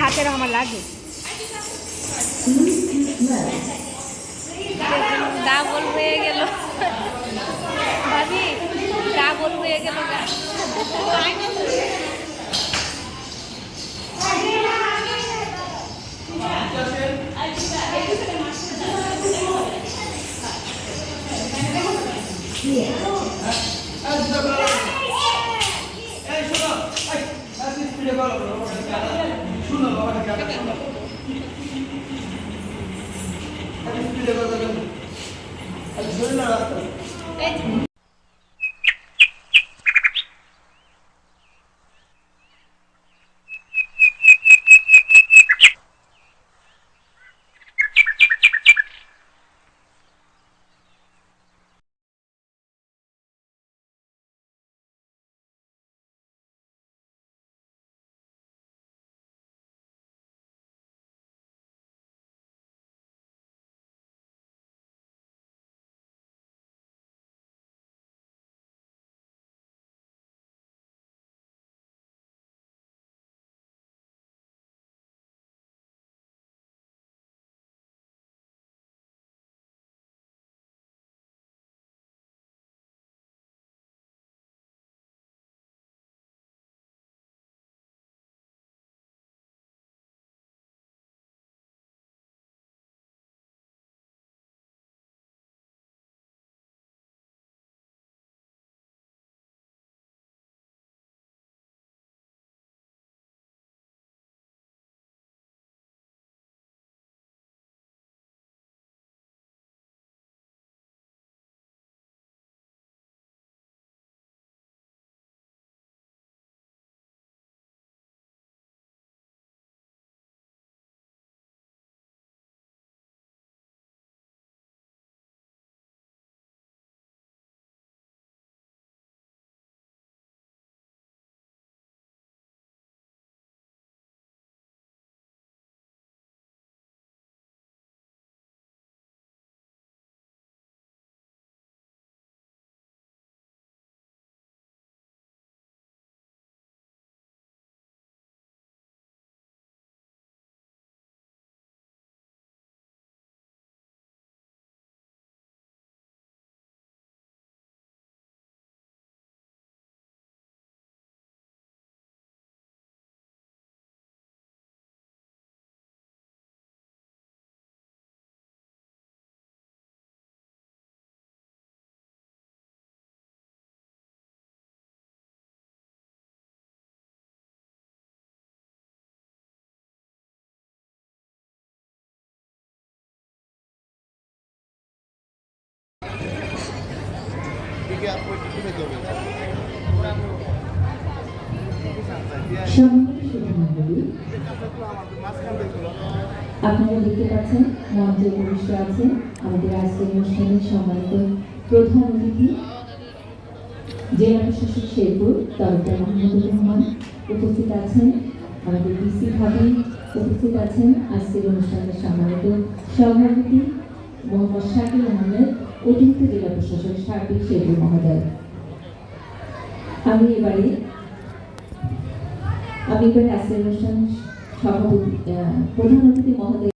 হাতের আমার লাগে ডাবল হয়ে গেল ভাবি ডাবল হয়ে গেল গা সম্মানিত সুধীমণ্ডলী, আপনারা দেখতে পাচ্ছেন মঞ্চে উপবিষ্ট আছেন আমাদের আজকের অনুষ্ঠানের সম্মানিত প্রধান অতিথি জেলা প্রশাসক শেরপুর ডক্টর মাহমুদুর রহমান উপস্থিত আছেন, আমাদের ডিসি ভাবি উপস্থিত আছেন। আজকের অনুষ্ঠানের সম্মানিত সভাপতি মোহাম্মদ শাকিল আহমেদ অতিরিক্ত জেলা প্রশাসক সার্বিক শেরপুর মহোদয়। আমি এবারে আমি এবারে আজকের অনুষ্ঠান সভাপতি প্রধান অতিথি মহোদয়